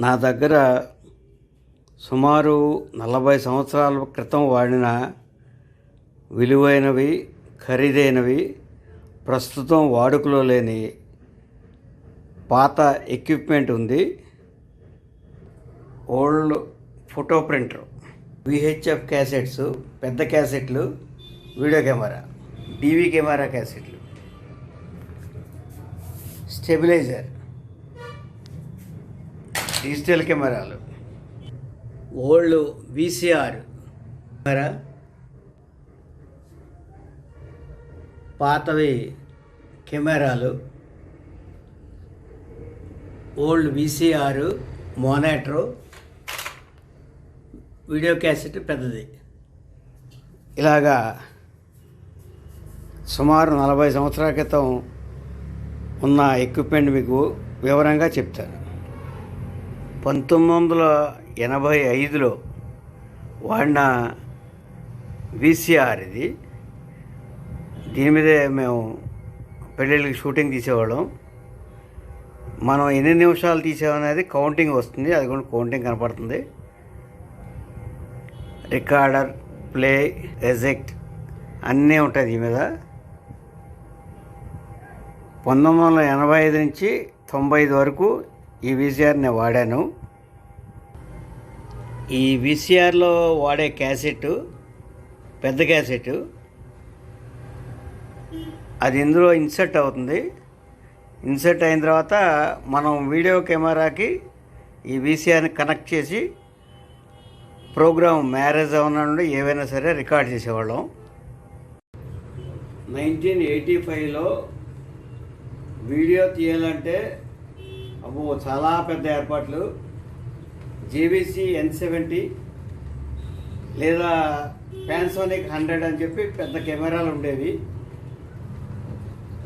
నా దగ్గర సుమారు నలభై సంవత్సరాల క్రితం వాడిన విలువైనవి ఖరీదైనవి ప్రస్తుతం వాడుకలో లేని పాత ఎక్విప్మెంట్ ఉంది. Old photo printer VHF cassettes పెద్ద క్యాసెట్లు వీడియో కెమెరా టీవీ కెమెరా క్యాసెట్లు స్టెబిలైజర్ డిజిటల్ కెమెరాలు ఓల్డ్ విసిఆర్ కెమెరా పాతవి కెమెరాలు. Old VCR monitor. Video cassette పెద్దది. ఇలాగా సుమారు నలభై సంవత్సరాల క్రితం ఉన్న ఎక్విప్మెంట్ మీకు వివరంగా చెప్తాను. పంతొమ్మిది వందల ఎనభై ఐదులో వాడిన విసిఆర్ ఇది దీని మీదే మేము పెళ్ళిళ్ళకి షూటింగ్ తీసేవాళ్ళం. మనం ఎన్ని నిమిషాలు తీసామనేది కౌంటింగ్ వస్తుంది. అది కూడా కౌంటింగ్ కనపడుతుంది. రికార్డర్ ప్లే ఎజెక్ట్ అన్నీ ఉంటాయి దీని మీద. పంతొమ్మిది వందల ఎనభై ఐదు నుంచి తొంభై ఐదు వరకు ఈ వీసీఆర్ నేను వాడాను. ఈ వీసీఆర్లో వాడే క్యాసెట్ పెద్ద క్యాసెట్ అది ఇందులో ఇన్సర్ట్ అవుతుంది. ఇన్సర్ట్ అయిన తర్వాత మనం వీడియో కెమెరాకి ఈ వీసీఆర్ని కనెక్ట్ చేసి ప్రోగ్రామ్ మ్యారేజ్ అవునండి ఏవైనా సరే రికార్డ్ చేసేవాళ్ళం. నైన్టీన్ ఎయిటీ ఫైవ్లో వీడియో తీయాలంటే అబ్బో చాలా పెద్ద ఏర్పాట్లు. జేబీసీ ఎన్ సెవెంటీ లేదా పాన్సోనిక్ హండ్రెడ్ అని చెప్పి పెద్ద కెమెరాలు ఉండేవి.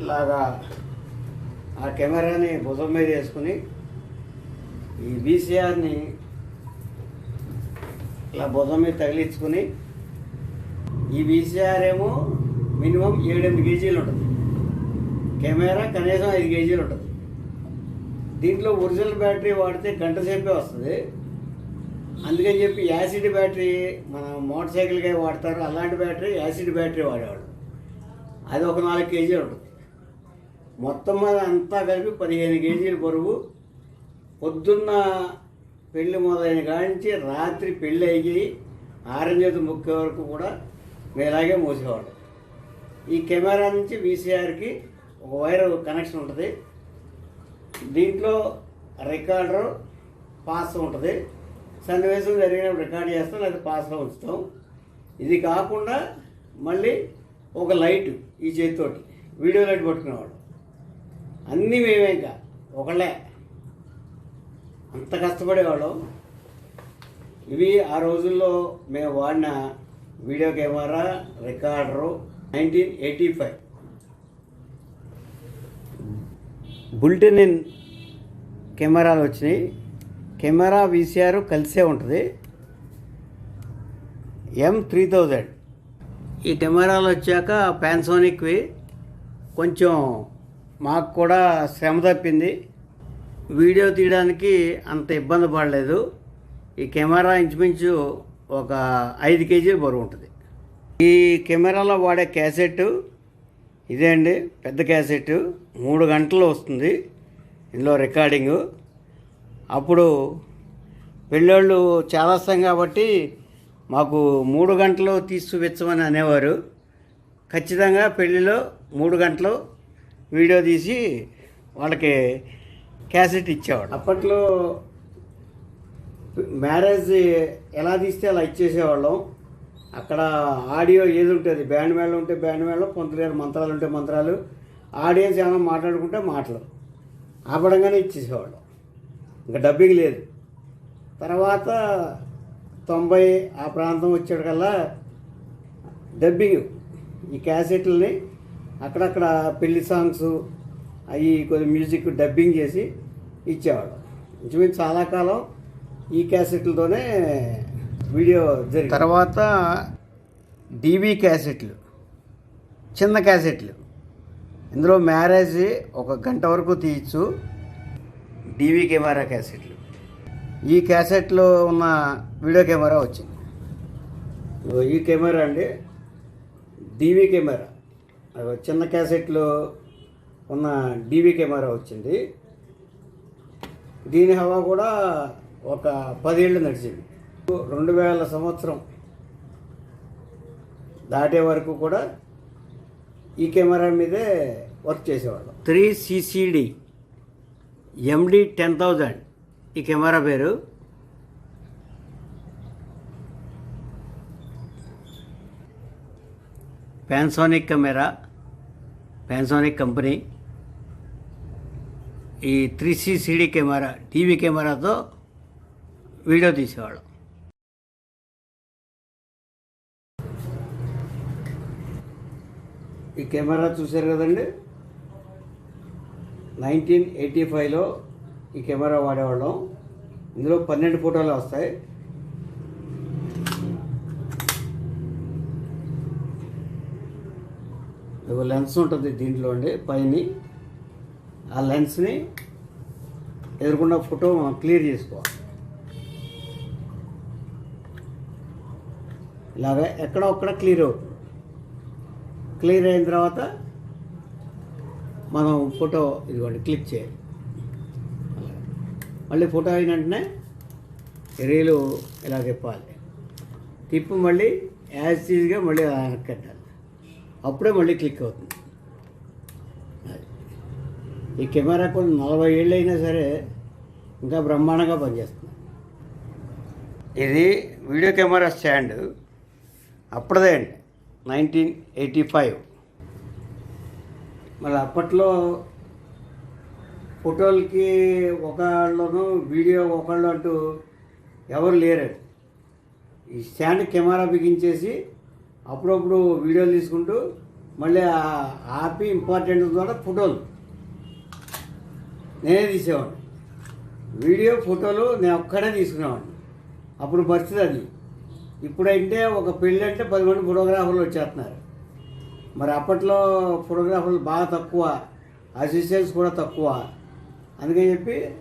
ఇలాగా ఆ కెమెరాని భుజం మీద వేసుకుని ఈ బీసీఆర్ని ఇలా భుజం మీద తగిలించుకుని ఈ బీసీఆర్ ఏమో మినిమం ఏడెనిమిది కేజీలు ఉంటుంది. కెమెరా కనీసం ఐదు కేజీలు ఉంటుంది. దీంట్లో ఒరిజినల్ బ్యాటరీ వాడితే గంట సేపే వస్తుంది. అందుకని చెప్పి యాసిడ్ బ్యాటరీ మన మోటార్ సైకిల్కే వాడతారు. అలాంటి బ్యాటరీ యాసిడ్ బ్యాటరీ వాడేవాడు అది ఒక నాలుగు కేజీలు ఉంటుంది. మొత్తం మీద అంతా కలిపి పదిహేను కేజీల బరువు. పొద్దున్న పెళ్ళి మొదలైన కాడించి రాత్రి పెళ్ళి అయ్యి ఆరంజేత ముక్కే వరకు కూడా మేము ఇలాగే ఈ కెమెరా నుంచి వీసీఆర్కి ఒక వైర్ కనెక్షన్ ఉంటుంది. దీంట్లో రికార్డర్ పాస్ ఉంటుంది. సన్నివేశం జరిగినప్పుడు రికార్డ్ చేస్తాం లేదా పాస్లో ఉంచుతాం. ఇది కాకుండా మళ్ళీ ఒక లైట్ ఈ చేతితోటి వీడియో లైట్ పట్టుకునేవాడు. అన్నీ మేమే ఇంకా ఒకళ్ళే. అంత కష్టపడేవాళ్ళం. ఇవి ఆ రోజుల్లో మేము వాడిన video camera recorder nineteen eighty five. Built in కెమెరాలు వచ్చినాయి. కెమెరా వీసీఆర్ కలిసే ఉంటుంది. ఎం త్రీ థౌజండ్ ఈ కెమెరాలు వచ్చాక పాన్సోనిక్వి కొంచెం మాకు కూడా శ్రమ తప్పింది. వీడియో తీయడానికి అంత ఇబ్బంది పడలేదు. ఈ కెమెరా ఇంచుమించు ఒక ఐదు కేజీలు బరువు ఉంటుంది. ఈ కెమెరాలో వాడే క్యాసెట్ ఇదే అండి పెద్ద క్యాసెట్ మూడు గంటలు వస్తుంది. ఇందులో రికార్డింగు. అప్పుడు పెళ్ళోళ్ళు చాలా కాబట్టి మాకు మూడు గంటలు తీసుకువెచ్చమని అనేవారు. ఖచ్చితంగా పెళ్ళిలో మూడు గంటలు వీడియో తీసి వాళ్ళకి క్యాసెట్ ఇచ్చేవాడు అప్పట్లో మ్యారేజ్ ఎలా తీస్తే అలా ఇచ్చేసేవాళ్ళం. అక్కడ ఆడియో ఏది ఉంటుంది? బ్యాండ్ మేళం ఉంటే బ్యాండ్ మేళం పొంతలేరు మంత్రాలు ఉంటే మంత్రాలు. ఆడియన్స్ ఏమైనా మాట్లాడుకుంటే మాటలు ఆపడంగానే ఇచ్చేసేవాళ్ళం. ఇంకా డబ్బింగ్ లేదు. తర్వాత తొంభై ఆ ప్రాంతం వచ్చేటికల్లా డబ్బింగ్ ఈ క్యాసెట్లని అక్కడక్కడ పెళ్ళి సాంగ్స్ అవి కొద్ది మ్యూజిక్ డబ్బింగ్ చేసి ఇచ్చేవాడు ఇంచుమించు చాలా కాలం ఈ క్యాసెట్లతోనే వీడియో జరిగింది. తర్వాత డీవీ క్యాసెట్లు చిన్న క్యాసెట్లు. ఇందులో మ్యారేజ్ ఒక గంట వరకు తీయచ్చు. డీవీ కెమెరా క్యాసెట్లు. ఈ క్యాసెట్లో ఉన్న వీడియో కెమెరా వచ్చింది. ఈ కెమెరా అండి. DV camera. చిన్న క్యాసెట్లో ఉన్న డీవీ కెమెరా వచ్చింది. దీని హవా కూడా ఒక పదేళ్ళు నడిచింది. రెండు వేల సంవత్సరం దాటే వరకు కూడా ఈ కెమెరా మీదే వర్క్ చేసేవాళ్ళం. Three CCD MD ten thousand ఈ కెమెరా పేరు? Panasonic camera. Panasonic company. ఈ త్రీ సిసిడి కెమెరా టీవీ కెమెరాతో వీడియో తీసేవాళ్ళం. ఈ కెమెరా చూశారు కదండి? నైన్టీన్ ఎయిటీ ఫైవ్లో ఈ కెమెరా వాడేవాళ్ళం. ఇందులో పన్నెండు ఫోటోలు వస్తాయి. ఒక లెన్స్ ఉంటుంది దీంట్లో అండి పైన. ఆ లెన్స్ని ఎదుర్కొన్న ఫోటో మనం క్లియర్ చేసుకోవాలి. ఇలాగ ఎక్కడ ఒక్కడ క్లియర్ అవుతుంది. క్లియర్ అయిన తర్వాత మనం ఫోటో ఇదిగోండి క్లిక్ చేయాలి. మళ్ళీ ఫోటో అయిన వెంటనే రీలు ఇలా తిప్పాలి? తిప్పి మళ్ళీ యాజ్ ఈజ్గా మళ్ళీ కట్టాలి అప్పుడే మళ్ళీ క్లిక్ అవుతుంది. అది. ఈ కెమెరా కొన్ని నలభై ఏళ్ళు అయినా సరే ఇంకా బ్రహ్మాండంగా పనిచేస్తుంది. ఇది వీడియో కెమెరా స్టాండ్. అప్పుడదే అండి. Nineteen eighty five. మళ్ళీ అప్పట్లో ఫోటోలకి ఒకళ్ళను వీడియో ఒకళ్ళు అంటూ ఎవరు లేరు. ఈ స్టాండ్ కెమెరా బిగించేసి అప్పుడప్పుడు వీడియోలు తీసుకుంటూ మళ్ళీ ఆపి ఇంపార్టెంట్ ద్వారా ఫోటోలు నేనే తీసేవాడిని. వీడియో ఫోటోలు నేను ఒక్కడే తీసుకునేవాడిని. అప్పుడు పరిస్థితి అది. ఇప్పుడంటే ఒక పెళ్ళి అంటే పది మంది ఫోటోగ్రాఫర్లు వచ్చేస్తున్నారు. మరి అప్పట్లో ఫోటోగ్రాఫర్లు బాగా తక్కువ అసిస్టెంట్స్ కూడా తక్కువ. అందుకని చెప్పి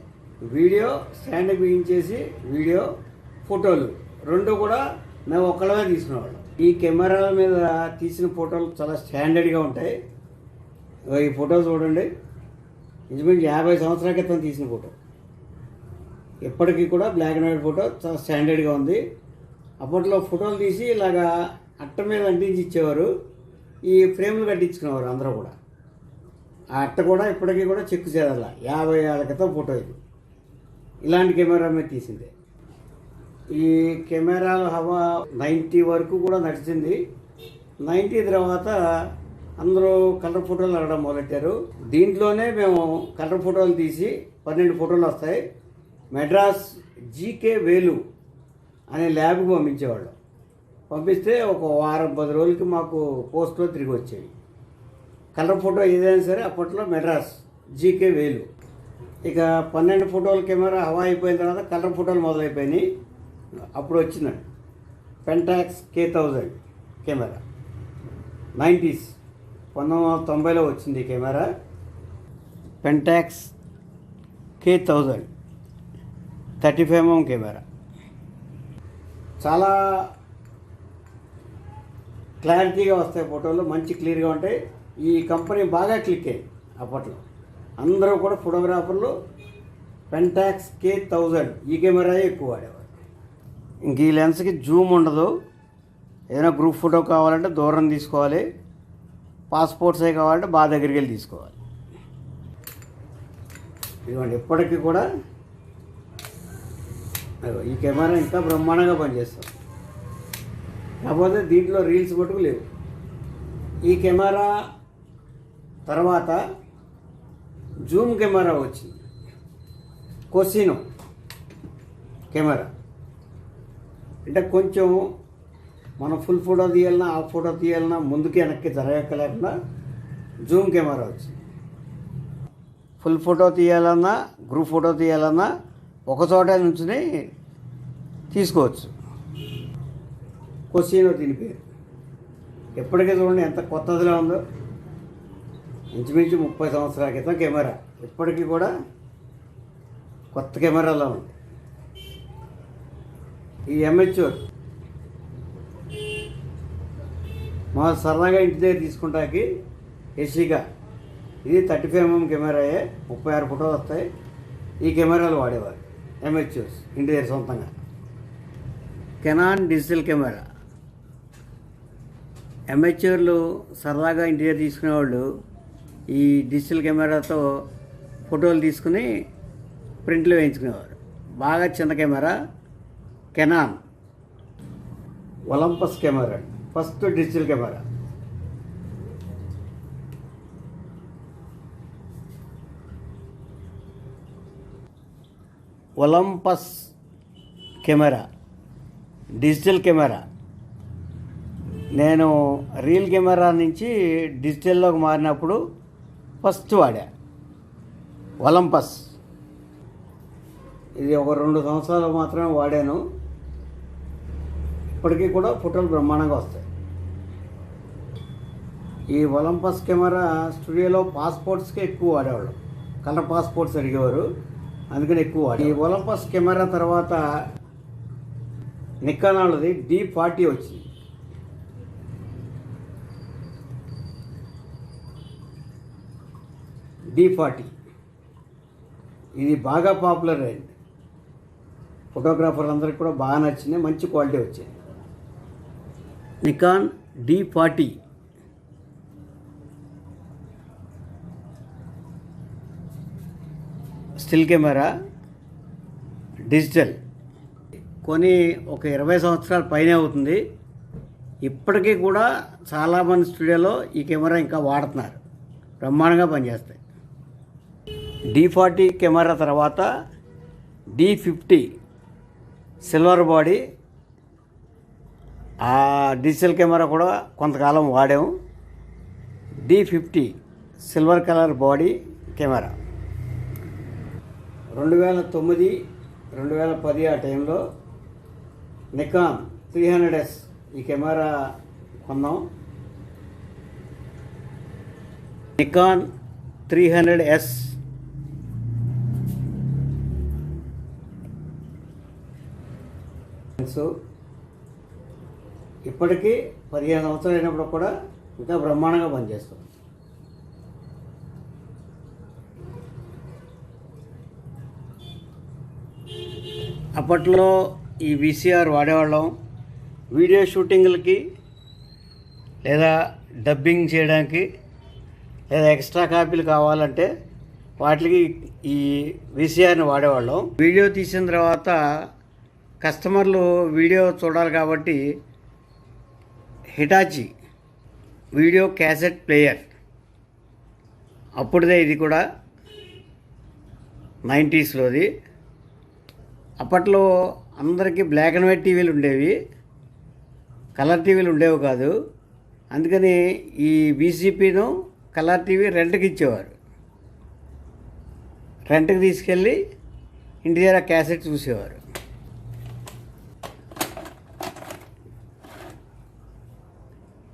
వీడియో స్టాండ్ బిగించేసి వీడియో ఫోటోలు. రెండు కూడా మేము ఒక్కళ్ళమే తీసుకునేవాళ్ళం. ఈ కెమెరాల మీద తీసిన ఫోటోలు చాలా స్టాండర్డ్గా ఉంటాయి. ఈ ఫోటో చూడండి. ఇంచుమించు యాభై సంవత్సరాల క్రితం తీసిన ఫోటో. ఇప్పటికీ కూడా బ్లాక్ అండ్ వైట్ ఫోటో చాలా స్టాండర్డ్గా ఉంది. అప్పట్లో ఫోటోలు తీసి ఇలాగా అట్ట మీద అంటించి ఇచ్చేవారు. ఈ ఫ్రేమ్లు కట్టించుకునేవారు అందరూ కూడా. ఆ అట్ట కూడా ఇప్పటికీ కూడా చెక్కు చేయాల? యాభై ఏళ్ళ క్రితం ఫోటో ఇది. ఇలాంటి కెమెరా మీద తీసిందే. ఈ కెమెరాలు హవా నైంటీ వరకు కూడా నడిచింది. నైంటీ తర్వాత అందరూ కలర్ ఫోటోలు అడగడం మొదలెట్టారు. దీంట్లోనే మేము కలర్ ఫోటోలు తీసి పన్నెండు ఫోటోలు వస్తాయి. మెడ్రాస్ జీకే వేలు అనే ల్యాబ్కి పంపించేవాళ్ళు. పంపిస్తే ఒక వారం పది రోజులకి మాకు పోస్ట్లో తిరిగి వచ్చేవి కలర్ ఫోటో ఏదైనా సరే అప్పట్లో మెడ్రాస్ జీకే వేలు. ఇక పన్నెండు ఫోటోల కెమెరా హవా అయిపోయిన తర్వాత కలర్ ఫోటోలు మొదలైపోయినాయి. అప్పుడు వచ్చిందండి Pentax K thousand camera. Nineties పంతొమ్మిది వందల తొంభైలో వచ్చింది ఈ camera. Pentax K thousand thirty five MM camera. చాలా క్లారిటీగా వస్తాయి ఫోటోలు మంచి క్లియర్గా ఉంటాయి. ఈ కంపెనీ బాగా క్లిక్ అయ్యింది అప్పట్లో. అందరూ కూడా ఫోటోగ్రాఫర్లు పెంటాక్స్ కే థౌజండ్ ఈ కెమెరా ఎక్కువ వాడేవారు. ఇంక ఈ లెన్స్కి జూమ్ ఉండదు. ఏదైనా గ్రూప్ ఫోటో కావాలంటే దూరం తీసుకోవాలి. పాస్పోర్ట్సే కావాలంటే బాగా దగ్గరికి వెళ్ళి తీసుకోవాలి. ఇదిగోండి ఇప్పటికీ కూడా ఈ కెమెరా ఇంకా బ్రహ్మాండంగా పనిచేస్తుంది. కాకపోతే దీంట్లో రీల్స్ మటుకు లేవు. ఈ కెమెరా తర్వాత జూమ్ కెమెరా వచ్చింది. Cosina camera. అంటే కొంచెం మనం ఫుల్ ఫోటో తీయాలన్నా ఆ ఫోటో తీయాలన్నా ముందుకి వెనక్కి జరగక్కలేకుండా జూమ్ కెమెరా వచ్చింది. ఫుల్ ఫోటో తీయాలన్నా గ్రూప్ ఫోటో తీయాలన్నా ఒక చోట నుంచుని తీసుకోవచ్చు. కొసీనో దీని పేరు? ఎప్పటికీ చూడండి ఎంత కొత్తదిలో ఉందో. ఇంచుమించు ముప్పై సంవత్సరాల క్రితం కెమెరా. ఇప్పటికీ కూడా కొత్త కెమెరాలో ఉంది. ఈ ఎంహెచ్ఓర్ మా సరదాగా ఇంటి దగ్గర తీసుకుంటాకి ఏసీగా. ఇది థర్టీ ఫైవ్ ఎంఎం కెమెరాయే ముప్పై ఆరు ఫోటోలు వస్తాయి. ఈ కెమెరాలు వాడేవారు ఎంహెచ్ఓస్ ఇంటి దగ్గర సొంతంగా. Canon digital camera. అమెచ్యూర్లు సరదాగా ఇంటి తీసుకునే తీసుకునేవాళ్ళు ఈ డిజిటల్ కెమెరాతో ఫోటోలు తీసుకుని ప్రింట్లు వేయించుకునేవారు. బాగా చిన్న camera Canon Olympus camera first digital camera. Olympus camera. Digital camera. నేను రీల్ కెమెరా నుంచి డిజిటల్లోకి మారినప్పుడు ఫస్ట్ వాడా. ఒలంపస్. ఇది ఒక రెండు సంవత్సరాలు మాత్రమే వాడాను. ఇప్పటికీ కూడా ఫోటోలు బ్రహ్మాండంగా వస్తాయి. ఈ ఒలంపస్ కెమెరా స్టూడియోలో పాస్పోర్ట్స్కే ఎక్కువ వాడేవాళ్ళం. కలర్ పాస్పోర్ట్స్ అడిగేవారు. అందుకని ఎక్కువ వాడే. ఈ ఒలంపస్ కెమెరా తర్వాత నికాన్ వాళ్ళది డి ఫార్టీ వచ్చింది. డి ఫార్టీ ఇది బాగా పాపులర్ అయింది ఫోటోగ్రాఫర్లందరికీ కూడా బాగా నచ్చింది మంచి క్వాలిటీ వచ్చింది Nikon D forty still camera digital కొని ఒక ఇరవై సంవత్సరాల పైనే అవుతుంది. ఇప్పటికీ కూడా చాలామంది స్టూడియోలో ఈ కెమెరా ఇంకా వాడుతున్నారు. బ్రహ్మాండంగా పనిచేస్తాయి. డి ఫార్టీ కెమెరా తర్వాత డి ఫిఫ్టీ సిల్వర్ బాడీ. ఆ డిజిటల్ కెమెరా కూడా కొంతకాలం వాడాము D fifty silver colour body camera. రెండు వేల తొమ్మిది రెండు వేల పది ఆ టైంలో నికాన్ త్రీ హండ్రెడ్ ఎస్ ఈ కెమెరా కొన్నాం. Nikon three hundred S so ఇప్పటికీ పదిహేను సంవత్సరాలు అయినప్పుడు కూడా ఇంకా బ్రహ్మాండంగా పనిచేస్తుంది. అప్పట్లో ఈ విసిఆర్ వాడేవాళ్ళం. వీడియో షూటింగ్లకి లేదా డబ్బింగ్ చేయడానికి లేదా ఎక్స్ట్రా కాపీలు కావాలంటే వాటికి ఈ విసిఆర్ని వాడేవాళ్ళం. వీడియో తీసిన తర్వాత కస్టమర్లు వీడియో చూడాలి కాబట్టి హిటాచి వీడియో క్యాసెట్ ప్లేయర్. అప్పుడుదే ఇది కూడా నైంటీస్లోది. అప్పట్లో అందరికీ బ్లాక్ అండ్ వైట్ టీవీలు ఉండేవి. కలర్ టీవీలు ఉండేవి కాదు. అందుకని ఈ బీసీపీను కలర్ టీవీ రెంట్కి ఇచ్చేవారు. రెంట్కి తీసుకెళ్ళి ఇంటి దగ్గర క్యాసెట్ చూసేవారు.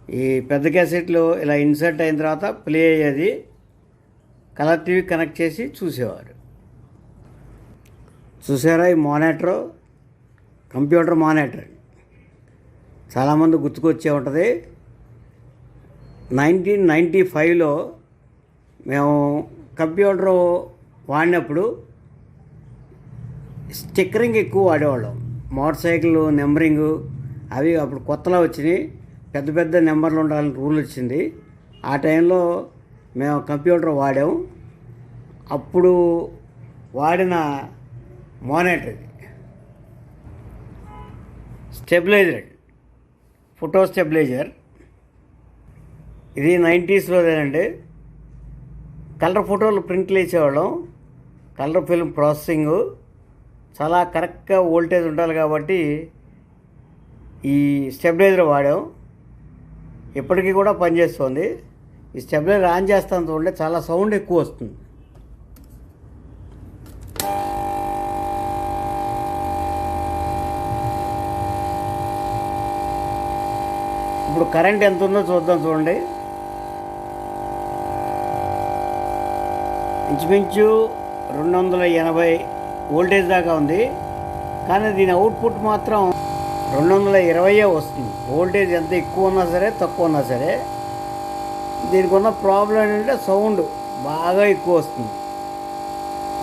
ఈ పెద్ద క్యాసెట్లు ఇలా ఇన్సర్ట్ అయిన తర్వాత ప్లే అయ్యేది కలర్ టీవీ కనెక్ట్ చేసి చూసేవారు. చూసారా ఈ మానిటర్? Computer monitor. చాలామంది గుర్తుకొచ్చే ఉంటుంది. నైన్టీన్ నైంటీ ఫైవ్లో మేము కంప్యూటర్ వాడినప్పుడు స్టిక్కరింగ్ ఎక్కువ వాడేవాళ్ళం. మోటార్ సైకిల్ నెంబరింగ్ అవి అప్పుడు కొత్తలో వచ్చినాయి. పెద్ద పెద్ద నెంబర్లు ఉండాలని రూల్ వచ్చింది ఆ టైంలో మేము కంప్యూటర్ వాడాము అప్పుడు వాడిన మానిటర్ ఇది. Stabiliser photo stabiliser. ఇది నైంటీస్లోదేనండి. కలర్ ఫోటోలు ప్రింట్లు వేసేవాళ్ళం కలర్ ఫిల్మ్ ప్రాసెసింగ్. చాలా కరెక్ట్గా వోల్టేజ్ ఉండాలి కాబట్టి ఈ స్టెబిలైజర్ వాడాం. ఇప్పటికీ కూడా పనిచేస్తుంది. ఈ స్టెబిలైజర్ ఆన్ చేస్తాను చూడండి చాలా సౌండ్ ఎక్కువ వస్తుంది. ఇప్పుడు కరెంట్ ఎంత ఉందో చూద్దాం చూడండి. ఇంచుమించు రెండు వందల ఎనభై వోల్టేజ్ దాకా ఉంది. కానీ దీని అవుట్పుట్ మాత్రం రెండు వందల ఇరవయే వస్తుంది. ఓల్టేజ్ ఎంత ఎక్కువ ఉన్నా సరే తక్కువ ఉన్నా సరే దీనికి ఉన్న ప్రాబ్లం ఏంటంటే సౌండ్ బాగా ఎక్కువ వస్తుంది.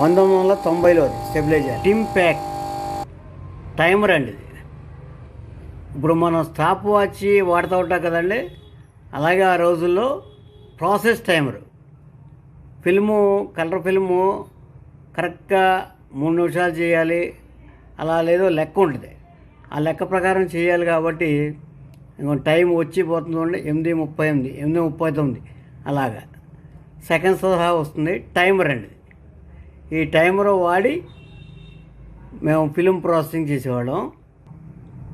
పంతొమ్మిది వందల తొంభైలో స్టెబిలైజర్. Tim pack. టైమర్ అండి ఇది. ఇప్పుడు మనం స్టాప్ వాచ్ వాడుతూ ఉంటాం కదండి. అలాగే ఆ రోజుల్లో process timer. Film colour film కరెక్ట్గా మూడు నిమిషాలు చేయాలి. అలా లేదో లెక్క ఉంటుంది. ఆ లెక్క ప్రకారం చేయాలి కాబట్టి ఇంకో టైం వచ్చి పోతుంది చూడండి ఎనిమిది ముప్పై ఎనిమిది ఎనిమిది ముప్పై తొమ్మిది అలాగా. సెకండ్స్ సహా వస్తుంది టైమర్ అండి ఈ టైమర్ వాడి మేము ఫిలిం ప్రాసెసింగ్ చేసేవాళ్ళం.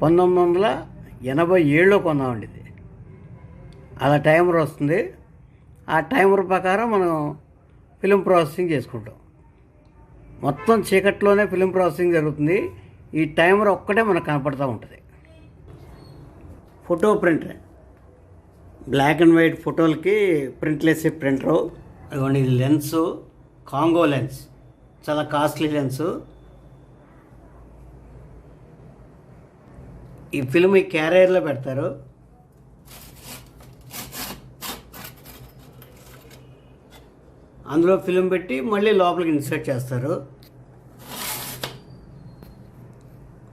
పంతొమ్మిది వందల ఎనభై ఏడులో కొన్నామండి ఇది. అలా టైమర్ వస్తుంది. ఆ టైమర్ ప్రకారం మనం ఫిలిం ప్రాసెసింగ్ చేసుకుంటాం. మొత్తం చీకట్లోనే ఫిలిం ప్రాసెసింగ్ జరుగుతుంది. ఈ టైమర్ ఒక్కటే మనకు కనపడుతూ ఉంటుంది. Photo printer. Black and white ఫోటోలకి ప్రింట్లు వేసే ప్రింటరు. అదిగోండి ఇది లెన్స్. కాంగో లెన్స్. చాలా కాస్ట్లీ లెన్స్. ఈ ఫిల్మ్ ఈ క్యారియర్లో పెడతారు. అందులో ఫిలిం పెట్టి మళ్ళీ లోపలికి ఇన్సర్ట్ చేస్తారు.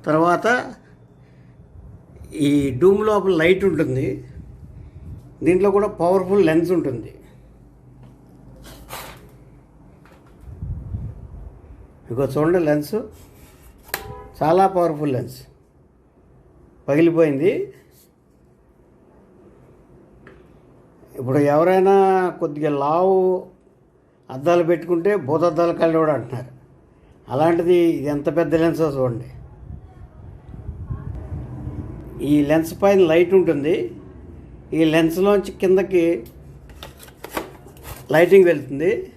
తర్వాత ఈ డూమ్ లోపల లైట్ ఉంటుంది. దీంట్లో కూడా పవర్ఫుల్ లెన్స్ ఉంటుంది. ఇంకో చూడండి లెన్స్. చాలా పవర్ఫుల్ లెన్స్. పగిలిపోయింది. ఇప్పుడు ఎవరైనా కొద్దిగా లావు అద్దాలు పెట్టుకుంటే భూతద్దాలు కళ్ళు కూడా అంటున్నారు. అలాంటిది ఇది ఎంత పెద్ద లెన్సో చూడండి. ఈ లెన్స్ పైన లైట్ ఉంటుంది. ఈ లెన్స్లోంచి కిందకి లైటింగ్ వెళ్తుంది.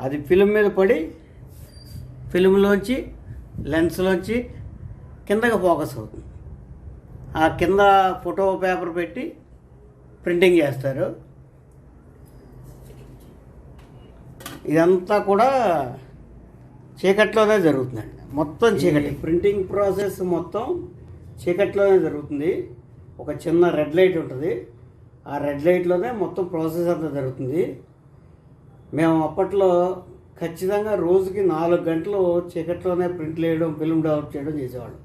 అది ఫిలిం మీద పడి ఫిలింలోంచి లెన్స్లోంచి కిందకి ఫోకస్ అవుతుంది. ఆ కింద ఫోటో పేపర్ పెట్టి ప్రింటింగ్ చేస్తారు. ఇదంతా కూడా చీకట్లోనే జరుగుతుందండి. మొత్తం చీకటి. ప్రింటింగ్ ప్రాసెస్ మొత్తం చీకట్లోనే జరుగుతుంది. ఒక చిన్న రెడ్ లైట్ ఉంటుంది. ఆ రెడ్ లైట్లోనే మొత్తం ప్రాసెస్ అంతా జరుగుతుంది. మేము అప్పట్లో ఖచ్చితంగా రోజుకి నాలుగు గంటలు చీకట్లోనే ప్రింట్ వేయడం ఫిల్మ్ డెవలప్ చేయడం చేసేవాళ్ళం.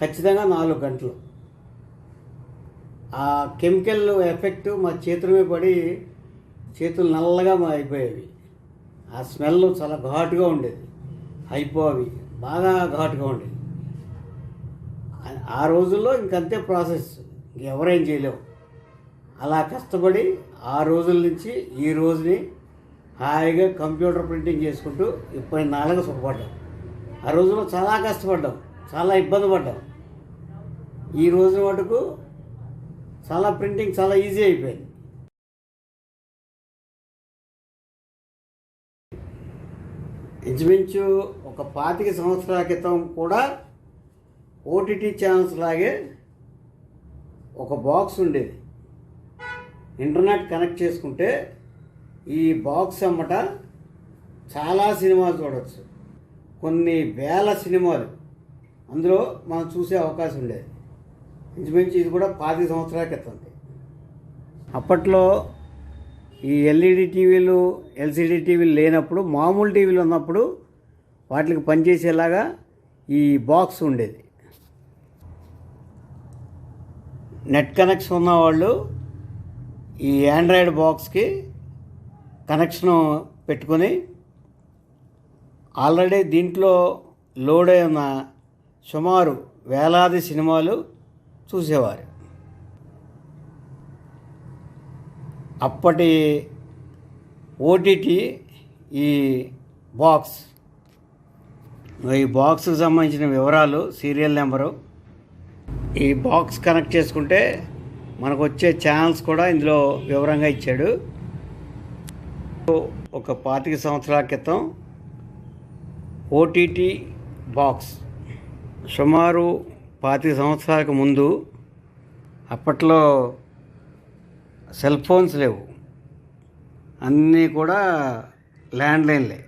ఖచ్చితంగా నాలుగు గంటలు. ఆ కెమికల్ ఎఫెక్ట్ మా చేతుల మీద పడి చేతులు నల్లగా మా అయిపోయేవి ఆ స్మెల్ చాలా ఘాటుగా ఉండేది. అయిపోవి బాగా ఘాటుగా ఉండేది. ఆ- రోజుల్లో ఇంకంతే ప్రాసెస్. ఎవరేం చేయలేవు. అలా కష్టపడి ఆ రోజుల నుంచి ఈ రోజుని హాయిగా కంప్యూటర్ ప్రింటింగ్ చేసుకుంటూ ఇప్పటి నాలుగు సుఖపడ్డాం. ఆ రోజుల్లో చాలా కష్టపడ్డాం. చాలా ఇబ్బంది పడ్డాం. ఈ రోజు మటుకు చాలా ప్రింటింగ్ చాలా ఈజీ అయిపోయింది. ఇంచుమించు ఒక పాతిక సంవత్సరాల క్రితం కూడా ఓటీటీ ఛానల్స్ లాగే ఒక బాక్స్ ఉండేది. ఇంటర్నెట్ కనెక్ట్ చేసుకుంటే ఈ బాక్స్ అమ్మట చాలా సినిమాలు చూడవచ్చు కొన్ని వేల సినిమాలు అందులో మనం చూసే అవకాశం ఉండేది. ఇంచుమించు ఇది కూడా పాతి సంవత్సరాల క్రితం. అప్పట్లో ఈ ఎల్ఈడి టీవీలు ఎల్సిడి టీవీలు లేనప్పుడు మామూలు టీవీలు ఉన్నప్పుడు వాటికి పనిచేసేలాగా ఈ బాక్స్ ఉండేది. నెట్ కనెక్షన్ ఉన్నవాళ్ళు ఈ ఆండ్రాయిడ్ బాక్స్కి కనెక్షను పెట్టుకొని ఆల్రెడీ దీంట్లో లోడ్ అయి ఉన్న సుమారు వేలాది సినిమాలు చూసేవారు. అప్పటి ఓటీటీ ఈ బాక్స్. ఈ బాక్స్కి సంబంధించిన వివరాలు సీరియల్ నెంబరు ఈ బాక్స్ కనెక్ట్ చేసుకుంటే మనకు వచ్చే ఛానల్స్ కూడా ఇందులో వివరంగా ఇచ్చాడు. ఒక పాతిక సంవత్సరాల క్రితం ఓటీటీ బాక్స్ సుమారు పాతిక సంవత్సరాలకు ముందు అప్పట్లో సెల్ ఫోన్స్ లేవు. అన్నీ కూడా ల్యాండ్లైన్లే.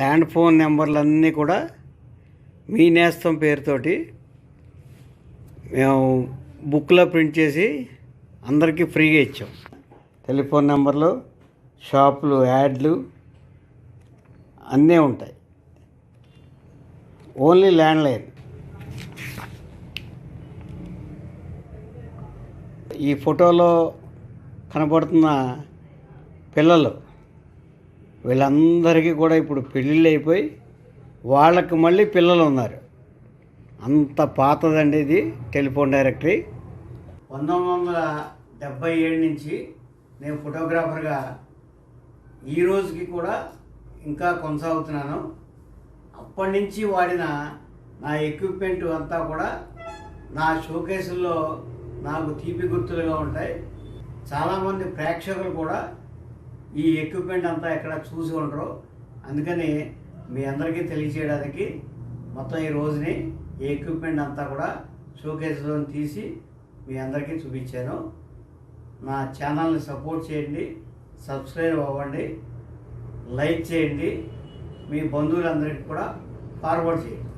ల్యాండ్ ఫోన్ నెంబర్లు అన్నీ కూడా మీ నేస్తం పేరుతోటి మేము బుక్లో ప్రింట్ చేసి అందరికీ ఫ్రీగా ఇచ్చాం. టెలిఫోన్ నెంబర్లు షాపులు యాడ్లు అన్నీ ఉంటాయి. Only landline. ఈ ఫోటోలో కనపడుతున్న పిల్లలు వీళ్ళందరికీ కూడా ఇప్పుడు పెళ్ళిళ్ళు అయిపోయి వాళ్ళకి మళ్ళీ పిల్లలు ఉన్నారు. అంత పాతదండి ఇది టెలిఫోన్ డైరెక్టరీ. పంతొమ్మిది వందల డెబ్బై ఏడు నుంచి నేను ఫోటోగ్రాఫర్గా ఈ రోజుకి కూడా ఇంకా కొనసాగుతున్నాను. అప్పటి నుంచి వాడిన నా ఎక్విప్మెంట్ అంతా కూడా నా షోకేసుల్లో నాకు తీపి గుర్తులుగా ఉంటాయి. చాలామంది ప్రేక్షకులు కూడా ఈ ఎక్విప్మెంట్ అంతా ఎక్కడ చూసి ఉండరు. అందుకని మీ అందరికీ తెలియచేయడానికి మొత్తం ఈ రోజుని ఈ ఎక్విప్మెంట్ అంతా కూడా షోకేస్లో తీసి మీ అందరికీ చూపించాను. నా ఛానల్ని సపోర్ట్ చేయండి సబ్స్క్రైబ్ అవ్వండి లైక్ చేయండి మీ బంధువులందరికీ కూడా ఫార్వర్డ్ చేయండి.